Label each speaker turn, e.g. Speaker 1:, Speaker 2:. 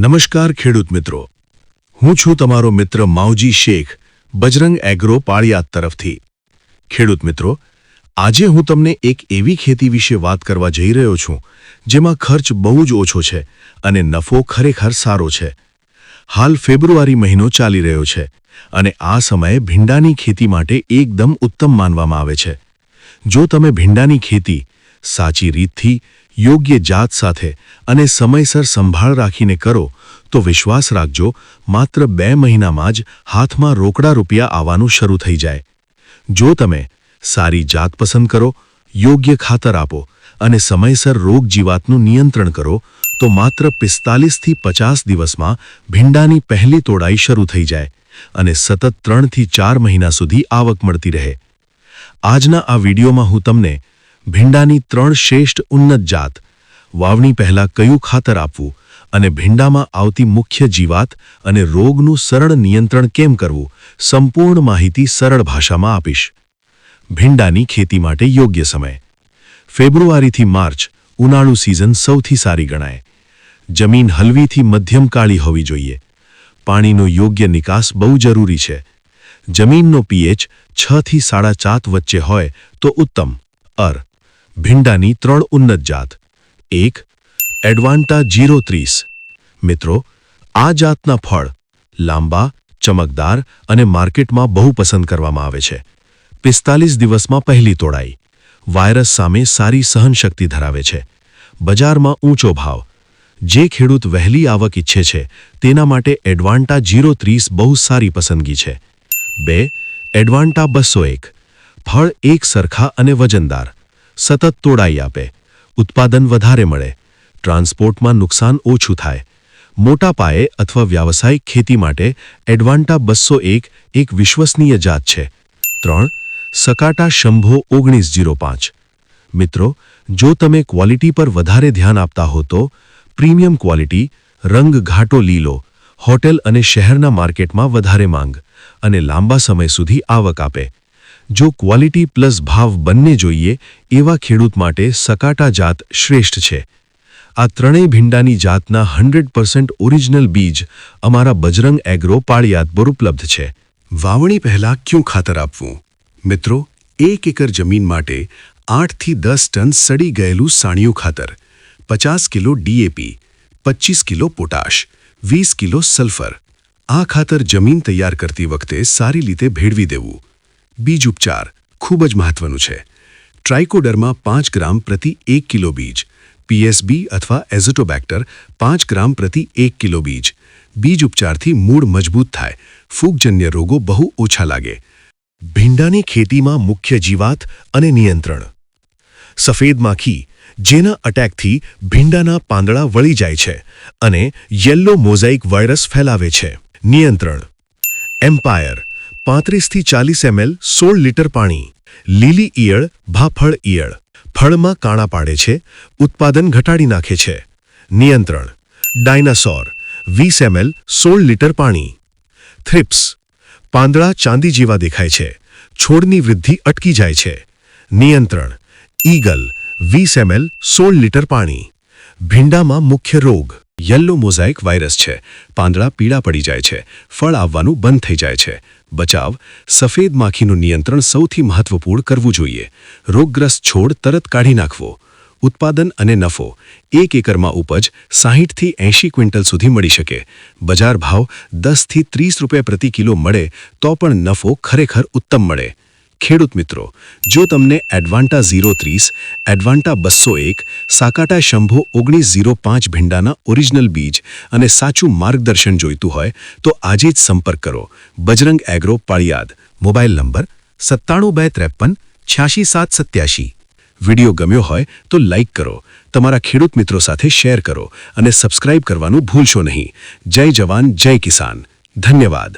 Speaker 1: નમસ્કાર ખેડૂત મિત્રો. હું છું તમારો મિત્ર માવજી શેખ, બજરંગ એગ્રો પાળિયાદ તરફથી. ખેડૂત મિત્રો, આજે હું તમને એક એવી ખેતી વિશે વાત કરવા જઈ રહ્યો છું, જેમાં ખર્ચ બહુ જ ઓછો છે અને નફો ખરેખર સારો છે. હાલ ફેબ્રુઆરી મહિનો ચાલી રહ્યો છે અને આ સમયે ભીંડાની ખેતી માટે એકદમ ઉત્તમ માનવામાં આવે છે. જો તમે ભીંડાની ખેતી સાચી રીતથી યોગ્ય જાત સાથે અને સમયસર સંભાળ રાખીને કરો, તો વિશ્વાસ રાખજો, માત્ર બે મહિનામાં જ હાથમાં રોકડા રૂપિયા આવવાનું શરૂ થઈ જાય. જો તમે સારી જાત પસંદ કરો, યોગ્ય ખાતર આપો અને સમયસર રોગ જીવાતનું નિયંત્રણ કરો, તો માત્ર પિસ્તાલીસથી પચાસ દિવસમાં ભીંડાની પહેલી તોડાઈ શરૂ થઈ જાય અને સતત ત્રણથી ચાર મહિના સુધી આવક મળતી રહે. આજના આ વિડીયોમાં હું તમને ભીંડાની ત્રણ શ્રેષ્ઠ ઉન્નત જાત. વાવણી પહેલાં કયું ખાતર આપવું અને ભીંડામાં આવતી મુખ્ય જીવાત અને રોગનું સરળ નિયંત્રણ કેમ કરવું, સંપૂર્ણ માહિતી સરળ ભાષામાં આપીશ. ભીંડાની ખેતી માટે યોગ્ય સમય. ફેબ્રુઆરીથી માર્ચ, ઉનાળુ સિઝન સૌથી સારી ગણાય. જમીન હલવીથી મધ્યમ કાળી હોવી જોઈએ. પાણીનો યોગ્ય નિકાસ બહુ જરૂરી છે. જમીનનો પીએચ છ થી સાડા ચાત વચ્ચે હોય તો ઉત્તમ. અર ભીંડાની ત્રણ ઉન્નત જાત. એક, એડવાન્ટા જીરો ત્રીસ મિત્રો, આ જાતના ફળ લાંબા, ચમકદાર અને માર્કેટમાં બહુ પસંદ કરવામાં આવે છે. પિસ્તાલીસ દિવસમાં પહેલી તોડાઈ વાયરસ સામે સારી સહનશક્તિ ધરાવે છે. બજારમાં ઊંચો ભાવ. જે ખેડૂત વહેલી આવક ઈચ્છે છે, તેના માટે એડવાન્ટા જીરો ત્રીસ બહુ સારી પસંદગી છે. બે, એડવાન્ટા બસો એક. ફળ એક સરખા અને વજનદાર. સતત તોડાઈ આપે, ઉત્પાદન વધારે મળે, ટ્રાન્સપોર્ટમાં નુકસાન ઓછું થાય. મોટા પાયે અથવા વ્યાવસાયિક ખેતી માટે એડવાન્ટા બસો એક એક વિશ્વસનીય જાત છે. ત્રણ, સકાટા શંભો ઓગણીસ જીરો પાંચ. મિત્રો, જો તમે ક્વોલિટી પર વધારે ધ્યાન આપતા હો તો પ્રીમિયમ ક્વોલિટી, રંગ ઘાટો લીલો, હોટેલ અને શહેરના માર્કેટમાં વધારે માંગ અને લાંબા સમય સુધી આવક આપે. જો ક્વોલિટી પ્લસ ભાવ બંને જોઈએ, એવા ખેડૂત માટે સકાટા જાત શ્રેષ્ઠ છે. આ ત્રણેય ભીંડાની જાતના હંડ્રેડ પર્સન્ટ ઓરિજિનલ બીજ અમારા બજરંગ એગ્રો પાળિયાત પર ઉપલબ્ધ છે. વાવણી પહેલાં ક્યું ખાતર આપવું? મિત્રો, એક એકર જમીન માટે આઠથી દસ ટન સડી ગયેલું સાણિયું ખાતર, પચાસ કિલો ડીએપી પચીસ કિલો પોટાશ, વીસ કિલો સલ્ફર. આ ખાતર જમીન તૈયાર કરતી વખતે સારી રીતે ભેળવી દેવું. બીજ ઉપચાર ખૂબ જ મહત્વનું છે. ટ્રાઇકોડરમાં પાંચ ગ્રામ પ્રતિ એક કિલો બીજ પીએસબી અથવા એઝોટોબેક્ટર પાંચ ગ્રામ પ્રતિ એક કિલો બીજ. બીજ ઉપચારથી મૂળ મજબૂત થાય, ફૂગજન્ય રોગો બહુ ઓછા લાગે. ભીંડાની ખેતીમાં મુખ્ય જીવાત અને નિયંત્રણ. સફેદ માખી, જેના અટેકથી ભીંડાના પાંદડા વળી જાય છે અને યલો મોઝાઇક વાયરસ ફેલાવે છે. નિયંત્રણ. એમ્પાયર. પાંત્રીસથી ચાલીસ એમએલ સોળ લીટર પાણી, લીલી ઈયળ, ભાફળ ઈયળ, ફળમાં કાણા પાડે છે, ઉત્પાદન ઘટાડી નાખે છે. નિયંત્રણ, ડાયનાસોર, વીસ એમએલ સોળ લીટર પાણી. થ્રિપ્સ, પાંદડા ચાંદી જેવા દેખાય છે, છોડની વૃદ્ધિ અટકી જાય છે. નિયંત્રણ, ઈગલ, વીસ એમએલ સોળ લીટર પાણી. ભીંડામાં મુખ્ય રોગ. યલો મોઝાઇક વાયરસ છે. પાંદડા પીળા પડી જાય છે. ફળ આવવાનું બંધ થઈ જાય છે. બચાવ, સફેદ માખીનું નિયંત્રણ સૌથી મહત્વપૂર્ણ કરવું જોઈએ. રોગગ્રસ્ત છોડ તરત કાઢી નાખવો. ઉત્પાદન અને નફો, એક એકરમાં ઉપજ સાહીઠથી એંશી ક્વિન્ટલ સુધી મળી શકે. બજાર ભાવ દસથી ત્રીસ રૂપિયા પ્રતિ કિલો મળે તો પણ નફો ખરેખર ઉત્તમ મળે. ખેડૂત મિત્રો, જો તમને એડવાન્ટા ઝીરો ત્રીસ એડવાન્ટા બસો એક, સાકાટા શંભો ઓગણીસ ઝીરો પાંચ ભીંડાના ઓરિજિનલ બીજ અને સાચું માર્ગદર્શન જોઈતું હોય, તો આજે જ સંપર્ક કરો. Bajrang agro Paliyad. Mobile number સત્તાણું બે ત્રેપન છ્યાસી સાત સત્યાસી. વીડિયો ગમ્યો હોય, તો લાઇક કરો. તમારા ખેડૂત મિત્રો સાથે શેર કરો અને સબસ્ક્રાઇબ કરવાનું ભૂલશો નહીં. જય જવાન, જય કિસાન. ધન્યવાદ.